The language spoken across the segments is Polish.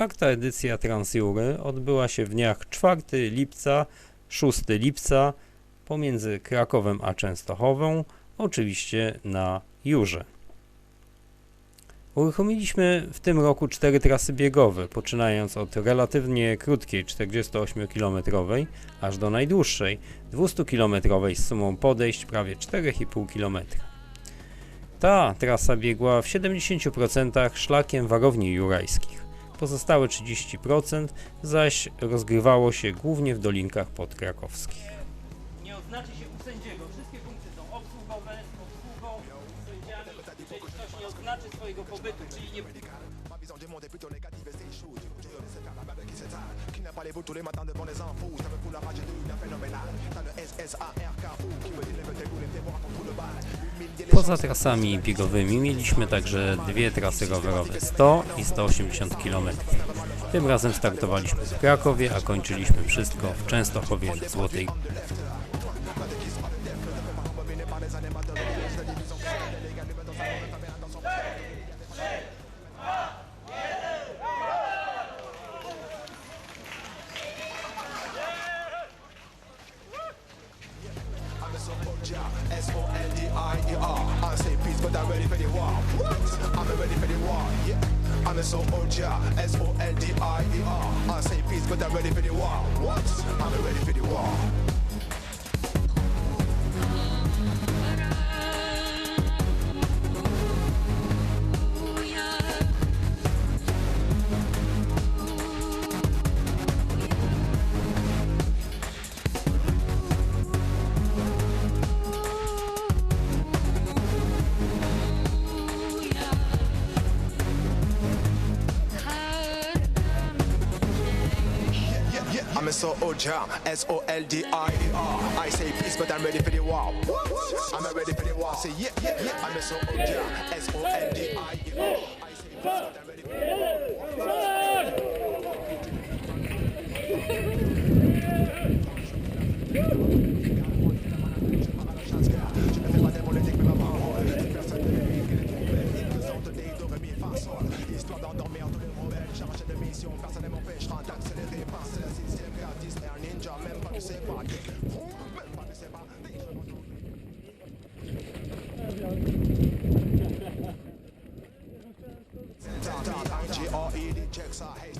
Czwarta edycja Transjury odbyła się w dniach 4 lipca, 6 lipca pomiędzy Krakowem a Częstochową, oczywiście na Jurze. Uruchomiliśmy w tym roku cztery trasy biegowe, poczynając od relatywnie krótkiej 48-kilometrowej, aż do najdłuższej 200-kilometrowej z sumą podejść prawie 4,5 km. Ta trasa biegła w 70% szlakiem warowni jurajskich. Pozostałe 30% zaś rozgrywało się głównie w dolinkach podkrakowskich. Nie oznaczy się u sędziego. Wszystkie punkty są obsługą, sędziami. Jeżeli ktoś nie oznaczy swojego pobytu, czyli nie Monde est plutôt négative et c'est chaud. Faire la balle qui s'étale. Qui n'a pas les bouts tous les matins devant les infos. Ça me fout la rage phénoménal. T'as le SSARKO qui les témoins trou de balle. Humilier les Poza trasami biegowymi mieliśmy także dwie trasy rowerowe 100 i 180 km. Tym razem startowaliśmy w Krakowie, a kończyliśmy wszystko w Częstochowie Złotej but I'm ready for the war. What? I'm ready for the war. Yeah, yeah. I'm a soldier. I say peace, but I'm ready for the war. I'm ready for the war. Say yeah, yeah, yeah. I'm a soldier, S-O-L-D-I-E-R. I say peace, but I'm ready for the war. I hate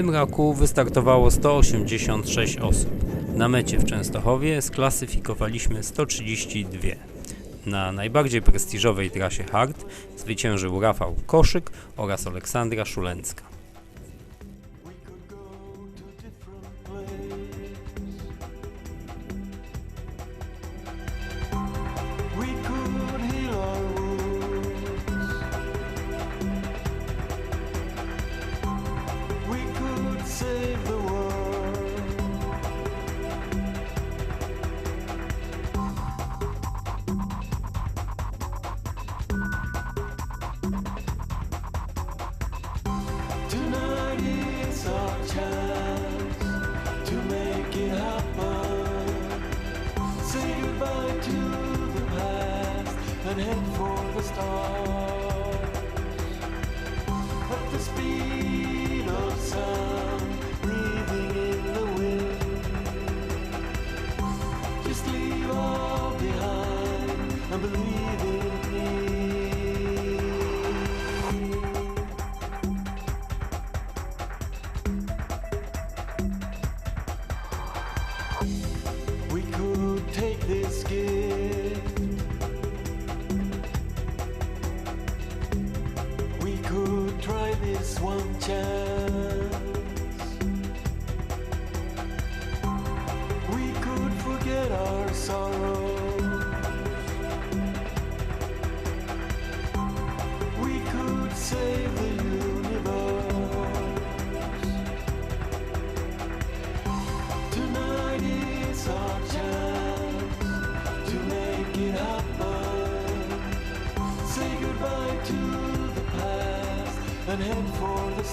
tym roku wystartowało 186 osób. Na mecie w Częstochowie sklasyfikowaliśmy 132. Na najbardziej prestiżowej trasie hard zwyciężył Rafał Koszyk oraz Aleksandra Szulęcka. heading for the stars. At the speed of sound, breathing in the wind. Just leave all behind and believe could try this one chance. We could forget our sorrow.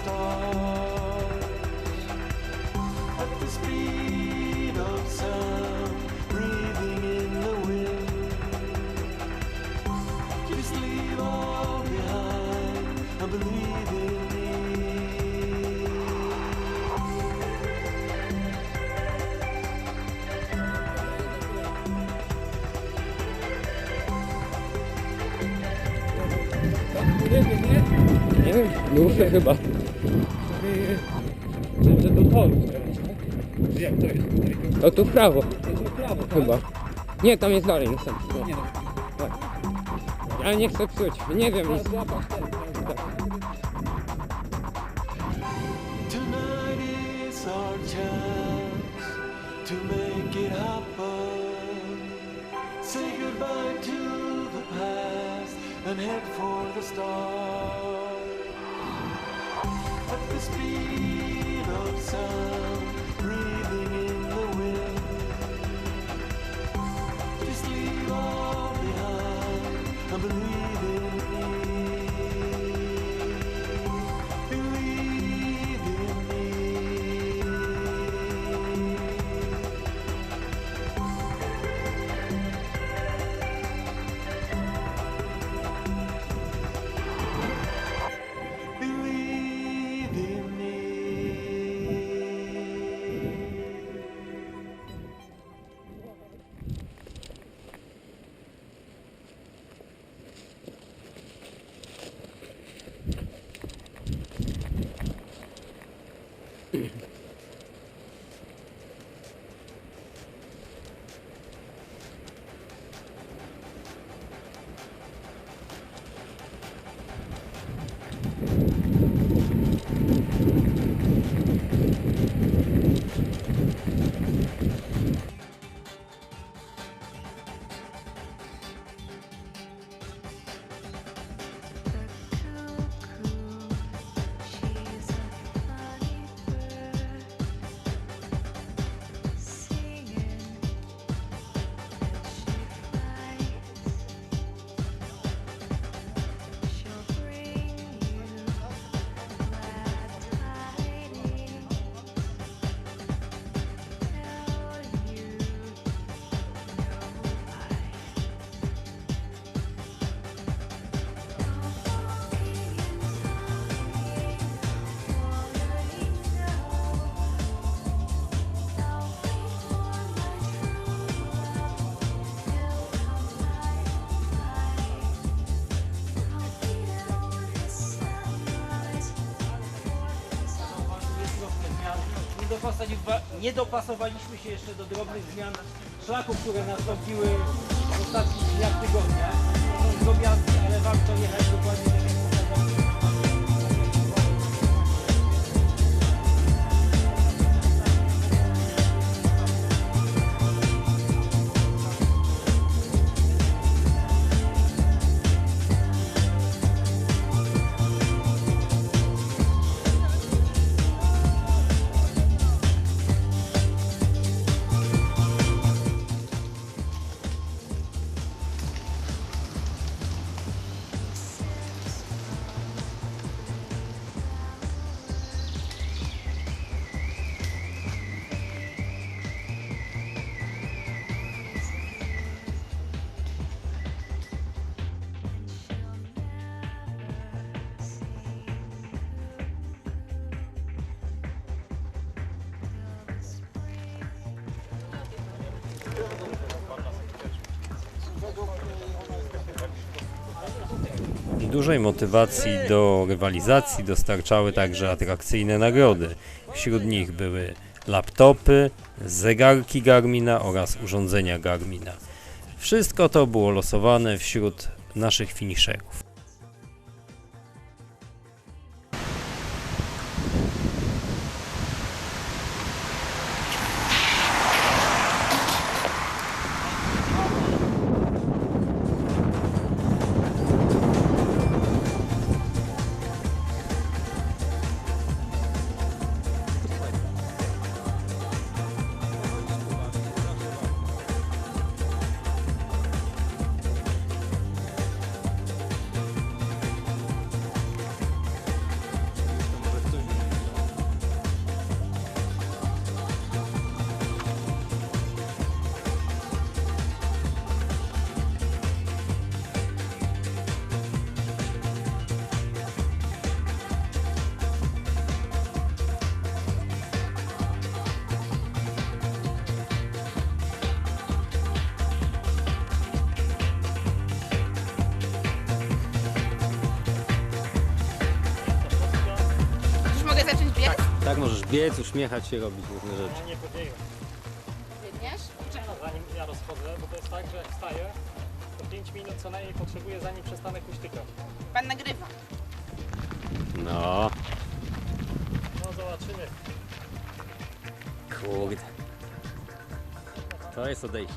Stars. At the speed of sound, breathing in the wind. Just leave all behind and believe in me. Nie wiem, dłuższe chyba. Że Psuć. Nie wiem. Tonight is our chance to make it happen. Say goodbye to the past and head for the stars. At the speed Nie, dopasowa- nie dopasowaliśmy się jeszcze do drobnych zmian szlaków, które nastąpiły w ostatnich dniach tygodnia. To są drobiazgi, ale warto jechać dokładnie tak Dużej motywacji do rywalizacji dostarczały także atrakcyjne nagrody. Wśród nich były laptopy, zegarki Garmina oraz urządzenia Garmina. Wszystko to było losowane wśród naszych finisherów. Tak możesz biec, uśmiechać się, robić różne rzeczy. Nie podjęłem. Biegniesz? Zanim ja rozchodzę, bo to jest tak, że jak wstaję, to 5 minut co najmniej potrzebuję zanim przestanę kuśtykać. Pan nagrywa. No, No zobaczymy. kurde. To jest odejście.